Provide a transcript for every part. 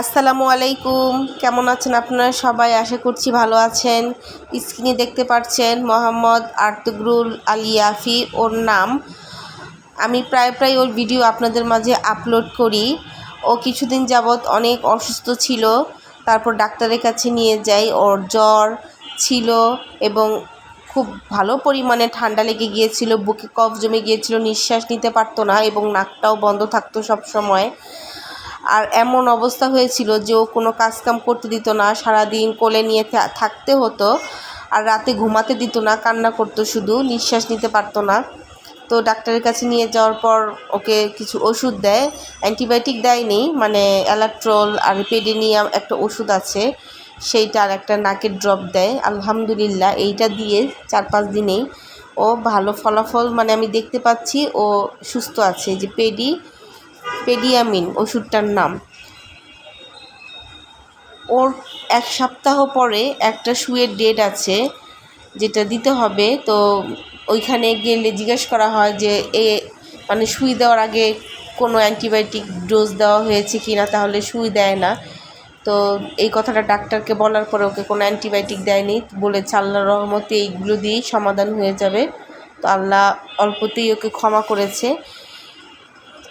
আসসালামু আলাইকুম। কেমন আছেন আপনারা সবাই? আশা করছি ভালো আছেন। স্ক্রিনে দেখতে পাচ্ছেন মোহাম্মদ আর্তুগরুল আলিয়াফি ওর নাম। আমি প্রায় প্রায় ওর ভিডিও আপনাদের মাঝে আপলোড করি। ও কিছুদিন যাবৎ অনেক অসুস্থ ছিল। তারপর ডাক্তারের কাছে নিয়ে যাই। ওর জ্বর ছিল এবং খুব ভালো পরিমাণে ঠান্ডা লেগে গিয়েছিল, বুকে কফ জমে গিয়েছিল, নিঃশ্বাস নিতে পারতো না এবং নাকটাও বন্ধ থাকতো সব সময় আর এমন অবস্থা হয়েছিল যে ও কোনো কাজকাম করতে দিত না, সারাদিন কোলে নিয়ে থাকতে হতো আর রাতে ঘুমাতে দিত না, কান্না করতো শুধু, নিঃশ্বাস নিতে পারতো না। তো ডাক্তারের কাছে নিয়ে যাওয়ার পর ওকে কিছু ওষুধ দেয়, অ্যান্টিবায়োটিক দেয়নি মানে অ্যালাট্রল আর পেডেনিয়াম একটা ওষুধ আছে, সেইটা আর একটা নাকের ড্রপ দেয়, আলহামদুলিল্লাহ। এইটা দিয়ে চার পাঁচ দিনেই ও ভালো ফলাফল মানে আমি দেখতে পাচ্ছি ও সুস্থ আছে, যে পেডি পেডিয়ামিন ওষুধটার নাম। ওর এক সপ্তাহ পরে একটা শুয়ের ডেট আছে, যেটা দিতে হবে। তো ওইখানে গেলে জিজ্ঞেস করা হয় যে, এ মানে সুই দেওয়ার আগে কোনো অ্যান্টিবায়োটিক ডোজ দেওয়া হয়েছে কি না তাহলে সুই দেয় না। তো এই কথাটা ডাক্তারকে বলার পরে ওকে কোনো অ্যান্টিবায়োটিক দেয়নি। বলেছে আল্লাহর রহমতে এইগুলো দিয়েই সমাধান হয়ে যাবে। তো আল্লাহ অল্পতেই ওকে ক্ষমা করেছে।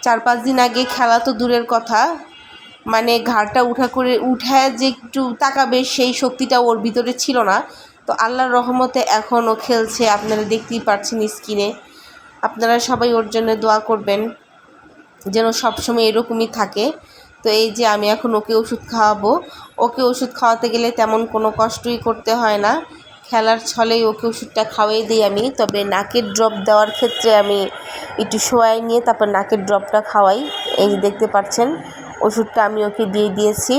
চার পাঁচ দিন আগে খেলা তো দূরের কথা। মানে ঘাড়টা উঠা করে, উঠায় যে একটু তাকাবে সেই শক্তিটা ওর ভিতরে ছিল না। তো আল্লাহর রহমতে এখন ও খেলছে, আপনারা দেখতেই পাচ্ছেন স্কিনে আপনারা সবাই ওর জন্য দোয়া করবেন, যেন সবসময় এরকমই থাকে। তো এই যে আমি এখন ওকে ওষুধ খাওয়াবো, ওকে ওষুধ খাওয়াতে গেলে তেমন কোনো কষ্টই করতে হয় না। খেলার ছলেই ওকে ওষুধটা খাওয়াই দিই আমি। তবে নাকের ড্রপ দেওয়ার ক্ষেত্রে আমি একটু শোয়াই নিয়ে তারপর নাকের ড্রপটা খাওয়াই। এই যে দেখতে পাচ্ছেন, ওষুধটা আমি ওকে দিয়ে দিয়েছি।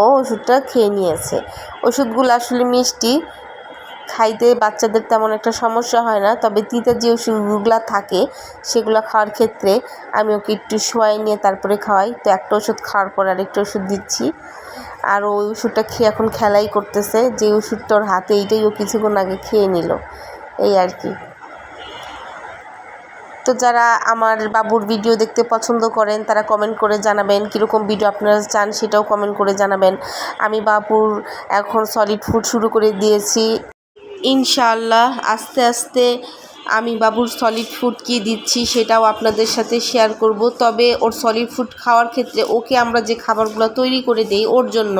ও ওষুধটা খেয়ে নিয়েছে। ওষুধগুলো আসলে মিষ্টি। খাইতে বাচ্চাদের তেমন একটা সমস্যা হয় না, তবে তিতা যে ওষুধগুলো থাকে, সেগুলো খাওয়ার ক্ষেত্রে আমি ওকে একটু শোয়াই নিয়ে তারপরে খাওয়াই। তো একটা ওষুধ খাওয়ার পর আরেকটা ওষুধ দিচ্ছি। আর ওই ওষুধটা খেয়ে এখন খেলাই করতেছে। যে ওষুধটা ওর হাতে, এইটাই ও কিছুক্ষণ আগে খেয়ে নিল। এই আর কি। তো যারা আমার বাবুর ভিডিও দেখতে পছন্দ করেন, তারা কমেন্ট করে জানাবেন কীরকম ভিডিও আপনারা চান, সেটাও কমেন্ট করে জানাবেন। আমি বাবুর এখন সলিড ফুড শুরু করে দিয়েছি। ইনশাআল্লাহ, আস্তে আস্তে আমি বাবুর সলিড ফুড কী দিচ্ছি সেটাও আপনাদের সাথে শেয়ার করব। তবে ওর সলিড ফুড খাওয়ার ক্ষেত্রে ওকে আমরা যে খাবারগুলো তৈরি করে দেই ওর জন্য,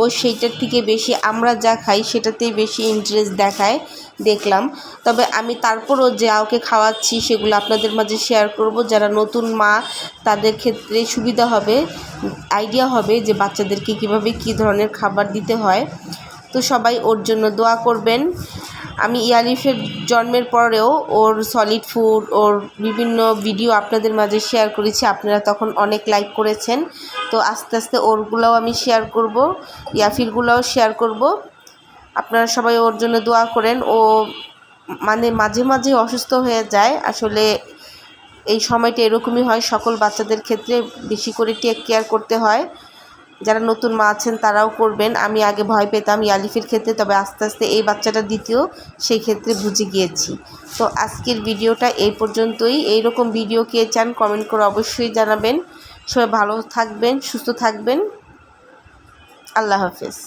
ও সেইটার থেকে বেশি আমরা যা খাই সেটাতেই বেশি ইন্টারেস্ট দেখায়, দেখলাম। তবে আমি তারপরও যে ওকে খাওয়াচ্ছি সেগুলো আপনাদের মাঝে শেয়ার করব। যারা নতুন মা, তাদের ক্ষেত্রে সুবিধা হবে আইডিয়া হবে যে বাচ্চাদেরকে কীভাবে কী ধরনের খাবার দিতে হয়। তো সবাই ওর জন্য দোয়া করবেন। আমি ইয়ালিফের জন্মের পরেও ওর সলিড ফুড ওর বিভিন্ন ভিডিও আপনাদের মাঝে শেয়ার করেছি। আপনারা তখন অনেক লাইক করেছেন। তো আস্তে আস্তে ওরগুলোও আমি শেয়ার করব, ইয়াফিরগুলোও শেয়ার করব। আপনারা সবাই ওর জন্য দোয়া করেন। ও মানে মাঝে মাঝে অসুস্থ হয়ে যায়। আসলে এই সময়টা এরকমই হয়। সকল বাচ্চাদের ক্ষেত্রে বেশি করে টেক কেয়ার করতে হয়। যারা নতুন মা আছেন তারাও করবেন। আমি আগে ভয় পেতাম ইয়ালিফের ক্ষেত্রে, তবে আস্তে আস্তে এই বাচ্চাটা দ্বিতীয়, সেই ক্ষেত্রে বুঝে গিয়েছি। তো আজকের ভিডিওটা এই পর্যন্তই। এই রকম ভিডিও কে চান কমেন্ট করে অবশ্যই জানাবেন। সবাই ভালো থাকবেন, সুস্থ থাকবেন। আল্লাহ হাফেজ।